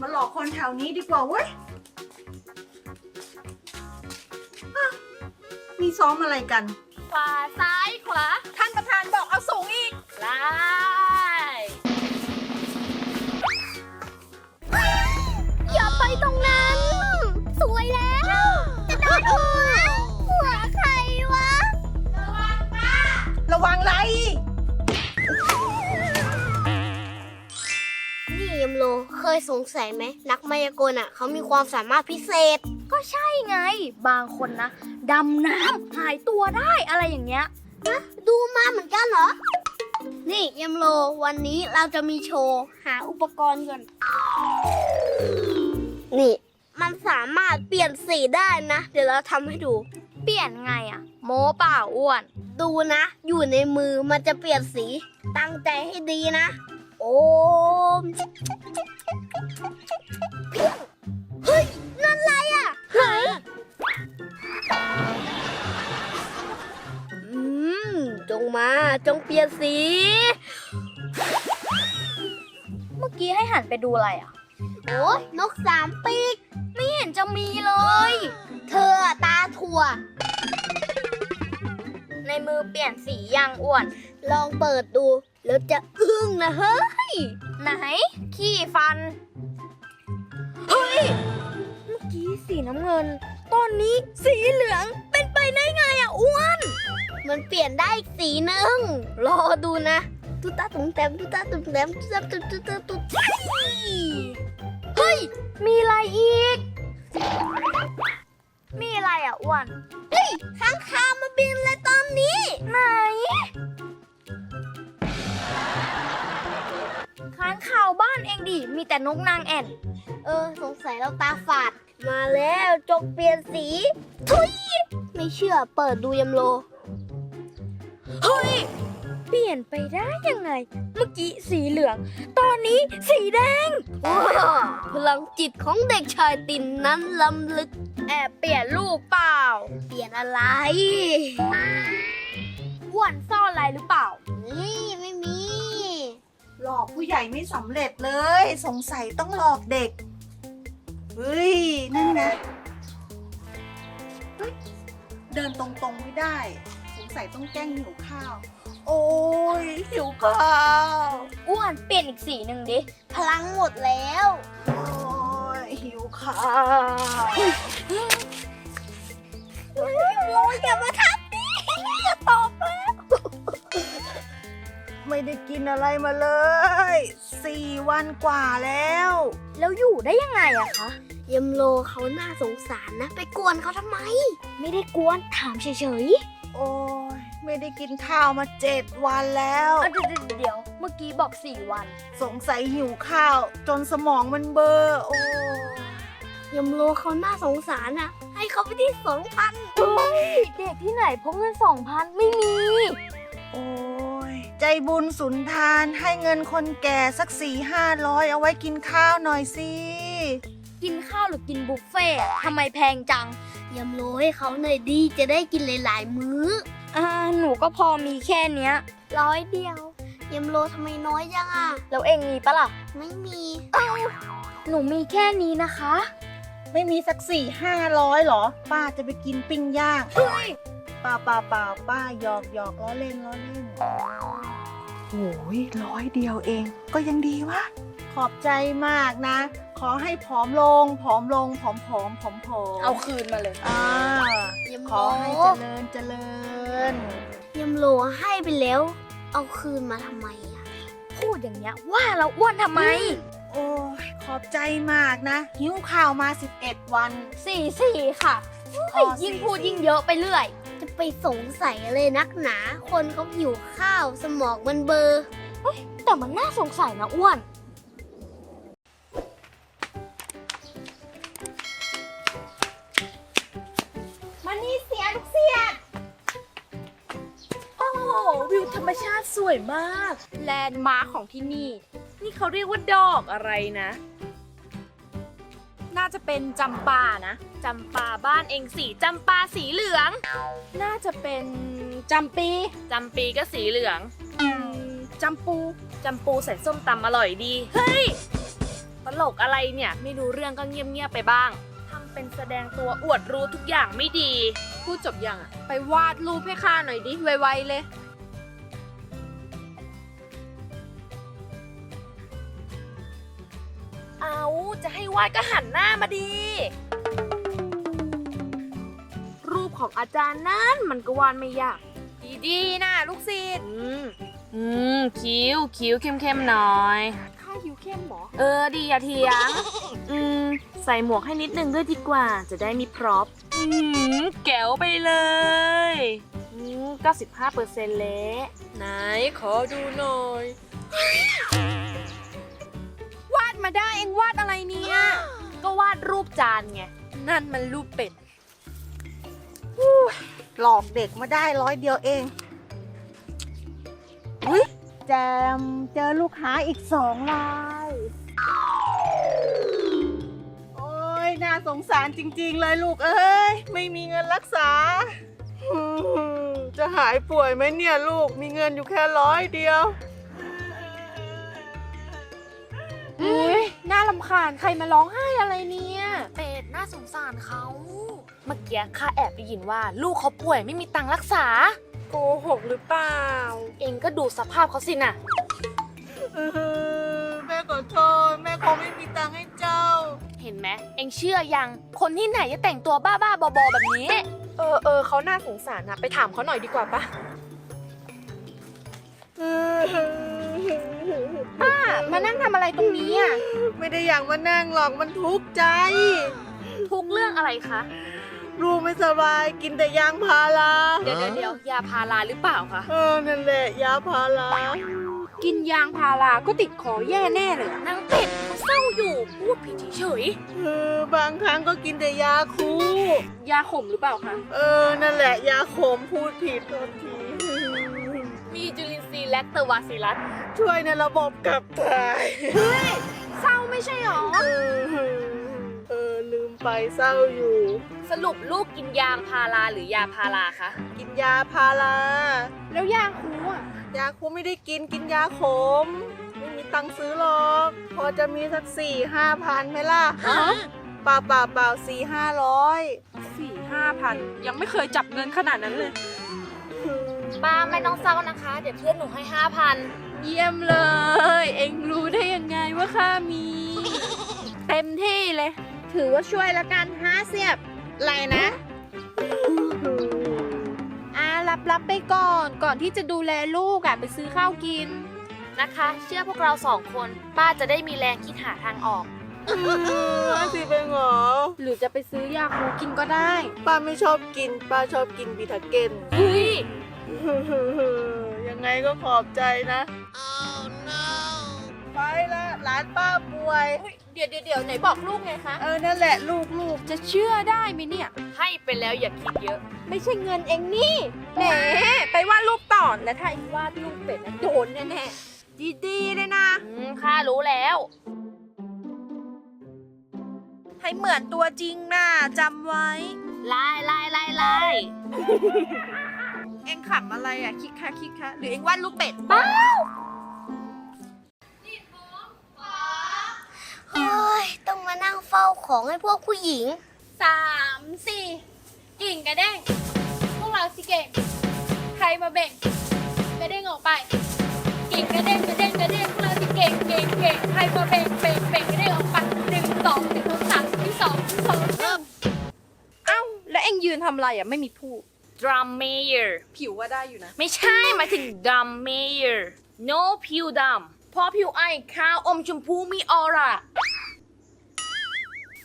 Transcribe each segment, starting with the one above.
มาหลอกคนแถวนี้ดีกว่าเว้ยอะมีซ้อมอะไรกัน ขวาซ้ายขวา ท่านประธานบอกเอาสูงอีกไล่อย่าไปตรงนั้น สวยแล้วจะโดนหัวหัวใครวะ ระวังไร มโล เคยสงสัยไหม นักมายากลอะ เขามีความสามารถพิเศษ ก็ใช่ไง บางคนนะดำน้ำหายตัวได้อะไรอย่างเงี้ยดูมาเหมือนกันเหรอ นี่ยมโล วันนี้เราจะมีโชว์ หาอุปกรณ์ก่อน นี่ มันสามารถเปลี่ยนสีได้นะ เดี๋ยวเราทำให้ดู เปลี่ยนไงอะโมเปล่าอ้วน ดูนะ อยู่ในมือมันจะเปลี่ยนสี ตั้งใจให้ดีนะโอ มเฮ้ย นั่นอะไรอะไหนอืม จงมา จงเปลี่ยนสี เมื่อกี้ให้หันไปดูอะไรอะโอ้ยนกสามปีก ไม่เห็นจะมีเลย เธออะตาถั่ว ในมือเปลี่ยนสียังอ้วน ลองเปิดดู แล้วจะอึ้งนะเฮ้ย ไหน ขี้ฟัน เฮ้ย เมื่อกี้สีน้ำเงิน ตอนนี้สีเหลืองเป็นไปได้ไงอะอ้วน มันเปลี่ยนได้อีกสีหนึ่งรอดูนะตุ๊ตาตุ้มแต้มตุ๊ตาตุ้มแต้มตุ๊ตาตุ้มตุ๊ตาตุ้มเฮ้ย มีอะไรอีก มีอะไรอะอ้วน เฮ้ยข้างคาวมาบินเลยตอนนี้ ไหนางข่าวบ้านเองดิ มีแต่นกนางแอ่น เออ สงสัยเราตาฝาด มาแล้วจงเปลี่ยนสี ทุย ไม่เชื่อเปิดดูยำโล เฮ้ย เปลี่ยนไปได้ยังไง เมื่อกี้สีเหลือง ตอนนี้สีแดงว้าวพลังจิตของเด็กชายตินนั้นล้ำลึก แอบเปลี่ยนลูกเปล่า เปลี่ยนอะไรอ้วนซ่อนอะไรหรือเปล่านี่ไม่มี หลอกผู้ใหญ่ไม่สำเร็จเลย สงสัยต้องหลอกเด็ก เฮ้ย นั่นไงเฮ้ยเดินตรงๆไม่ได้ สงสัยต้องแกล้งหิวข้าว โอ้ยหิวข้าว อ้วนเปลี่ยนอีกสีหนึ่งดิ พลังหมดแล้ว โอ้ยหิวข้าว โอ้ยอย่ามาทัก อะไรมาเลยสี่วันกว่าแล้ว แล้วอยู่ได้ยังไงอะคะยมโลเขาน่าสงสารนะ ไปกวนเขาทำไม ไม่ได้กวนถามเฉยโอ้ยไม่ได้กินข้าวมาเจ็ดวันแล้ว ๆเอาเดี๋ยวเดี๋ยวเมื่อกี้บอกสี่วัน สงสัยหิวข้าว จนสมองมันเบลอร์โอ้ยยมโลเขาน่าสงสารนะให้เขาไปที่สองพันเฮ้ยเด็กที่ไหนพกเงินสองพันไม่มี โอ้ย ใจบุญสุนทานให้เงินคนแก่สักสี่ห้าร้อยเอาไว้กินข้าวหน่อยสิกินข้าวหรือกินบุฟเฟ่ต์อะทำไมแพงจังยมโลให้เขาหน่อยดีจะได้กินหลาย ๆ มื้ออ่าหนูก็พอมีแค่เนี้ย ร้อยเดียวยมโลทำไมน้อยจังอะ แล้วเองมีปะล่ะ ไม่มีหนูมีแค่นี้นะคะ ไม่มีสักสี่ห้าร้อยหรอ ป้าจะไปกินปิ้งย่าง เฮ้ย ป่าป่าป่าป้าหยอกหยอกล้อเล่นล้อเล่น โอ้ยร้อยเดียวเอง ก็ยังดีวะ ขอบใจมากนะ ขอให้ผอมลง ผอมลง ผอมผอมผอมผอมเอาคืนมาเลยอ่ายมขโลอให้เจริญเจริญยมโหลให้ไปแล้ว เอาคืนมาทำไมอะพูดอย่างเงี้ยว่าเราอ้วนทำไม โอ้ยขอบใจมากนะ หิวข่าวมา 11 วัน สี่สี่ค่ะยิ่งพูดยิ่งเยอะไปเรื่อย ไปสงสัยอะไรนักหนา คนเขาหิวข้าวสมองมันเบลอร์แต่มันน่าสงสัยนะอ้วนมานี่เสียลูกเสียด โอ้โหวิวธรรมชาติสวยมาก แลนด์มาร์คของที่นี่ นี่เขาเรียกว่าดอกอะไรนะน่าจะเป็นจำปานะจำปาบ้านเองสีจำปาสีเหลือง น่าจะเป็นจำปีจำปีก็สีเหลืองอืมจำปูจำปูใส่ส้มตำอร่อยดี เฮ้ย ตลกอะไรเนี่ย ไม่รู้เรื่องก็เงียบๆไปบ้างทำเป็นแสดงตัวอวดรู้ทุกอย่างไม่ดี พูดจบยังอะไปวาดรูปให้ข้าหน่อยดิ ไวๆเลย เอาจะให้วาดก็หันหน้ามาดี รูปของอาจารย์นั้นมันก็วาดไม่ยาก ดีๆนะลูกศิษย์อืม อืม คิ้ว คิ้วเข้มๆหน่อยข้าหิวเข้มหรอเออ ดีอย่าเถียง อืม ใส่หมวกให้นิดนึงด้วยดีกว่า จะได้มีพร็อพอืม แก๋วไปเลย อืม95เปอร์เซ็นต์เละไหนขอดูหน่อยวาด มาได้เองวาดอะไรเนี่ย ก็วาดรูปจานไง นั่นมันรูปเป็ด หลอกเด็กมาได้ร้อยเดียวเองอุ๊ยแจมเจอลูกค้าอีกสองราย โอ้ยน่าสงสารจริงๆเลยลูกเอ้ย ไม่มีเงินรักษาอืมจะหายป่วยไหมเนี่ยลูก มีเงินอยู่แค่ร้อยเดียวำคาญใครมาร้องไห้อะไรเนี่ย เป็ดน่าสงสารเขา เมื่อกี้ข้าแอบได้ยินว่า ลูกเขาป่วยไม่มีตังค์รักษา โกหกหรือเปล่า เองก็ดูสภาพเขาสินะเออแม่ขอโทษแม่คงไม่มีตังค์ให้เจ้า เห็นไหมเองเชื่อยัง คนที่ไหนจะแต่งตัวบ้าๆบอๆแบบนี้ เออเออเขาน่าสงสารนะไปถามเขาหน่อยดีกว่าปะ มานั่งทำอะไรตรงนี้อะ ไม่ได้อยากมานั่งหรอกมันทุกข์ใจ ทุกเรื่องอะไรคะลูกไม่สบายกินแต่ยางพาราเดี๋ยวเดี๋ยวเดี๋ยวยาพาราหรือเปล่าคะ เออนั่นแหละยาพารากินยางพาราก็ติดคอแย่แน่เลยอะนางเป็ดเขาเศร้าอยู่พูดผิดเฉยเออบางครั้งก็กินแต่ยาคู ยาขมหรือเปล่าคะ เออนั่นแหละยาขมพูดผิดโทษทีๆมีจุ ลินทรีย์แลคเตอร์วาซิลัสช่วยในระบบขับถ่ายเศร้าไม่ใช่หรอเออเออ ลืมไปเศร้าอยู่ สรุปลูกกินยางพาราหรือยาพาราคะ กินยาพารา แล้วยาคูอะ ยาคูไม่ได้กินกินยาขม ไม่มีตังค์ซื้อหรอก พอจะมีสักสี่ห้าพันไหมล่ะฮะเปล่าเปล่าเปล่าสี่ห้าร้อยสี่ห้าพันยังไม่เคยจับเงินขนาดนั้นเลย ป้าไม่ต้องเศร้านะคะ เดี๋ยวเพื่อนหนูให้ห้าพันเยี่ยมเลย เอ็งรู้ได้ยังไงว่าข้ามี เต็มที่เลย ถือว่าช่วยละกันห้าเสียบอะไรนะอ่ารับรับไปก่อนก่อนที่จะดูแลลูกอะไปซื้อข้าวกินนะคะ เชื่อพวกเราสองคนป้าจะได้มีแรงคิดหาทางออกห้าสิบเองเหรอหรือจะไปซื้อยาคูกินก็ได้ ป้าไม่ชอบกิน ป้าชอบกินบีทาเกนเฮ้ย ยังไงก็ขอบใจนะไปละหลานป้าป่วยเดี๋ยวเดี๋ยวเดี๋ยวไหนบอกลูกไงคะ เออ นั่นแหละลูกลูกจะเชื่อได้ไหมเนี่ย ให้ไปแล้วอย่าคิดเยอะ ไม่ใช่เงินเองนี่ แหม ไปวาดรูปต่อและถ้าเองวาดรูปเป็ดนะโดนแน่ๆดีๆเลยนะอืมข้ารู้แล้ว ให้เหมือนตัวจริงนะจำไว้ไล่ไล่ไล่ไล่ เองขำอะไรอะ คิกคะคิกคะหรือเองวาดรูปเป็ดป้าเฮ้ย ต้องมานั่งเฝ้าของให้พวกผู้หญิง สามสี่กิ่งกระเด้งพวกเราสิเก่ง ใครมาเบ่งกระเด้งออกไป กิ่งกระเด้งกระเด้งกระเด้งพวกเราสิเก่งเก่งเก่งใครมาเบ่งเบ่งเบ่งกระเด้งออกไปหนึ่งสองหนึ่งสามที่สองที่สองหนึ่งเอ้าแล้วเอ็งยืนทำอะไรอะไม่มีพูด ดรัมเมเยอร์ผิวว่าได้อยู่นะ ไม่ใช่หมายถึงดรัมเมเยอร์ no ผิวดำเพราะผิวไอ้ขาวอมชมพูมีออร่า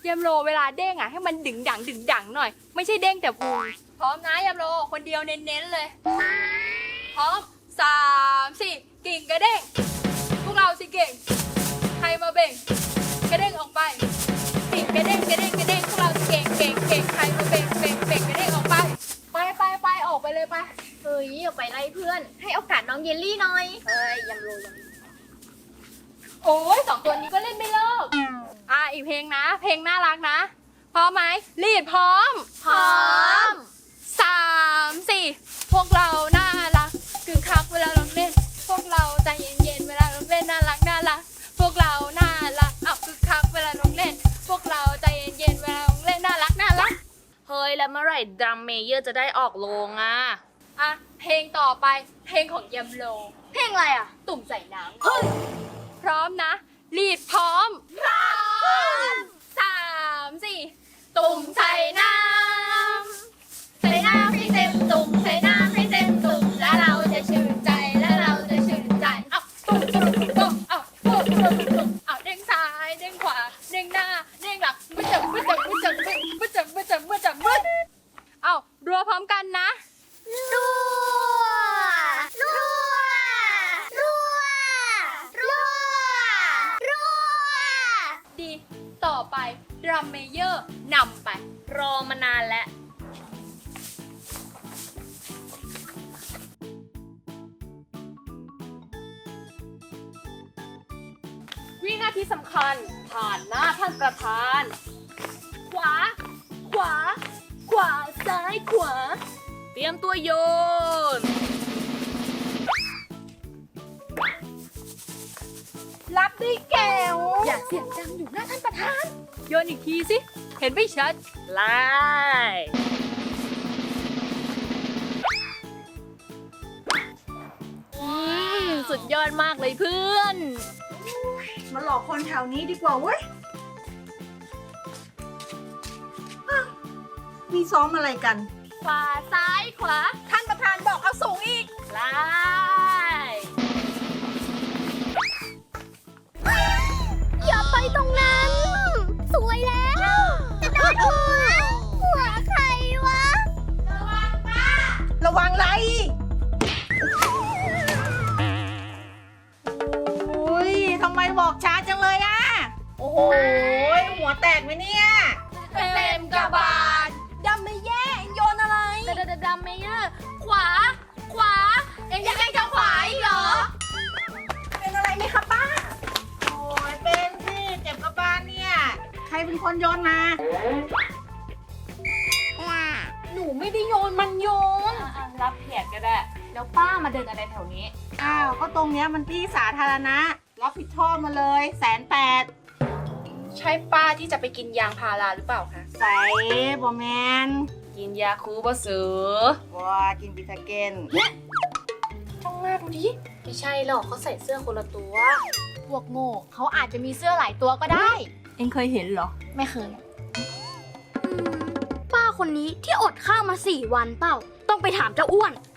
ยามโลเวลาเด้งอะให้มันดึงดังดึงดังหน่อย ไม่ใช่เด้งแต่พุงพร้อมนะยามโลคนเดียวเน้นๆเลย พร้อมสามสี่กิ่งกระเด้งพวกเราสิเก่ง ใครมาเบ่ง กระเด้งออกไปกิ่งกระเด้งกระเด้งกระเด้งพวกเราสิเก่งเก่งเก่งใครมา ลี่ออกไปไล่เพื่อน ให้โอกาสน้องเยลลี่หน่อย เอ้ยยำโรยโอ้ยสองตัวนี้ก็เล่นไม่เลิก อะอีกเพลงนะ เพลงน่ารักนะ พร้อมไหมรีดพร้อมพร้อม สามสี่พวกเราน่ารักกึ่งคักเวลาเราเล่น พวกเราใจเย็นๆเวลาเราเล่นน่ารักน่ารัก พวกเราน่ารักอับกึ่คักเวลาเราเล่น พวกเราใจเย็นๆเวลาเราเล่นน่ารักน่ารัก เฮ้ย แล้วเมื่อไหร่ดัมเมเยอร์จะได้ออกโรงอะ อะ เพลงต่อไป เพลงของยำโล เพลงอะไรอะ ตุ่มใส่น้ำเฮ้ยพร้อมนะ รีดพร้อม พร้อมสามสี่ตุ่มใส่น้ำใส่น้ำให้เต็มตุ่มใส่น้ำให้เต็มตุ่มแล้วเราจะชื่นใจแล้วเราจะชื่นใจเอ้าตุ่มตุ่มตุ่มเอ้าตุ่มตุ่ม ทีสำคัญ ผ่านหน้าท่านประธาน ขวา ขวา ขวา ซ้าย ขวา เตรียมตัวโยน รับด้วยแก้ว อย่าเสียงดังอยู่หน้าท่านประธาน โยนอีกทีสิ เห็นไม่ชัดไล่อืมสุดยอดมากเลยเพื่อน มาหลอกคนแถวนี้ดีกว่าเว้ยอ้าวมีซ้อมอะไรกัน ขวาซ้ายขวา ท่านประธานบอกเอาสูงอีกไล่อย่าไปตรงนั้น สวยแล้ว จะโดนหัวหัวใครวะ ระวังไร บอกช้าจังเลยอะโอ้โหหัวแตกไหมเนี่ย เต็มกระบาลดำไม่แย่โยนอะไรดดดดำเมเยอร์ขวา ขวา เอ็งยังไงจะขวาอีกเหรอ เป็นอะไรไหมคะป้า โอ้ยเป็นสิเจ็บกระบาลเนี่ย ใครเป็นคนโยนมา หนูไม่ได้โยนมันโยน รับเพียดก็ได้ แล้วป้ามาเดินอะไรแถวนี้ อ้าว ก็ตรงเนี้ยมันที่สาธารณะ รับผิดชอบมาเลยแสนแปดใช่ป้าที่จะไปกินยางพาราหรือเปล่าคะ ใส่บอแมนกินยาคูบะสือว้ากินบิทาเกนช่องหน้าดูดิ ไม่ใช่หรอกเขาใส่เสื้อคนละตัว พวกโง่เขาอาจจะมีเสื้อหลายตัวก็ได้ เอ็งเคยเห็นเหรอ ไม่เคย ป้าคนนี้ที่อดข้าวมาสี่วันเปล่า ต้องไปถามเจ้าอ้วนอ้วน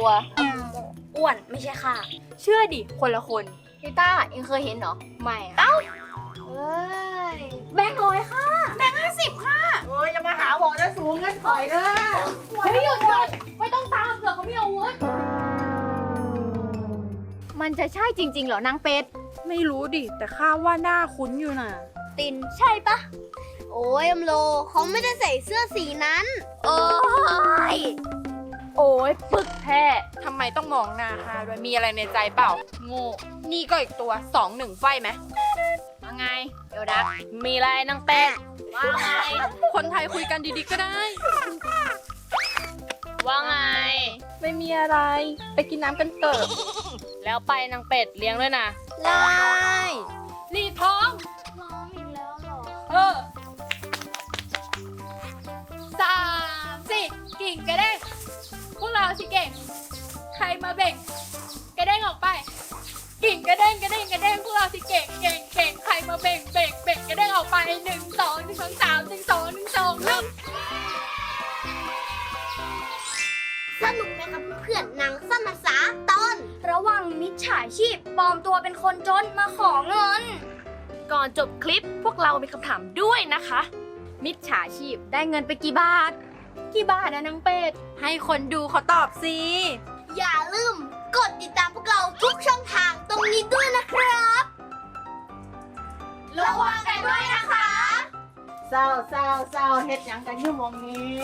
ตัว อ้วนไม่ใช่ค่ะ เชื่อดิ คนละคนพี่ต้าเอ็งเคยเห็นเหรอ ไม่อะเอ้ยแบงค์ร้อยค่ะโอ้ยจะมาหาบอกจะสูงเงินถอยเลยเฮ้ยหยุดหยุดไม่ต้องตามเผื่อเขาไม่เอาอาวุธมันจะใช่จริง ๆ เหรอนางเป็ด ไม่รู้ดิ แต่ข้าว่าหน้าคุ้นอยู่น่ะ ตินใช่ปะ โอ้ยอมโลเขาไม่ได้ใส่เสื้อสีนั้น โอ้ย โอ้ยปึกแท้ทำไมต้องมองหน้าข้าด้วยมีอะไรในใจเปล่าโง่นี่ก็อีกตัวสองหนึ่งไฟไหมว่าไง เดี๋ยวดักมีอะไรนางเป็ดว่าไง คนไทยคุยกันดีๆก็ได้ ว่าไง ไม่มีอะไร ไปกินน้ำกันเถอะแล้วไปนางเป็ดเลี้ยงด้วยนะไล่รีดพร้อมร้องอีกแล้วเหรอ เออสามสี่กิ่งกระเด้ง พวกเราสิเก่ง ใครมาเบ่ง กระเด้งออกไป กิ่งกระเด้งกระเด้งกระเด้งพวกเราสิเก่งเก่งเก่งใครมาเบ่งเบ่งเบ่งกระเด้งออกไปหนึ่งสองหนึ่งสองสามหนึ่งสองหนึ่งสองหนึ่งสนุกไหมครับเพื่อนหนังสั้นภาษาตอน ระวังมิจฉาชีพปลอมตัวเป็นคนจนมาขอเงิน ก่อนจบคลิปพวกเรามีคำถามด้วยนะคะ มิจฉาชีพได้เงินไปกี่บาท กี่บาทนะนางเป็ด ให้คนดูเขาตอบสิ อย่าลืมกดติดตามพวกเราทุกช่องทางตรงนี้ด้วยนะครับ ระวังกันด้วยนะคะ เศร้าเศร้าเศร้าเฮ็ดหยังกันอยู่หมองนี้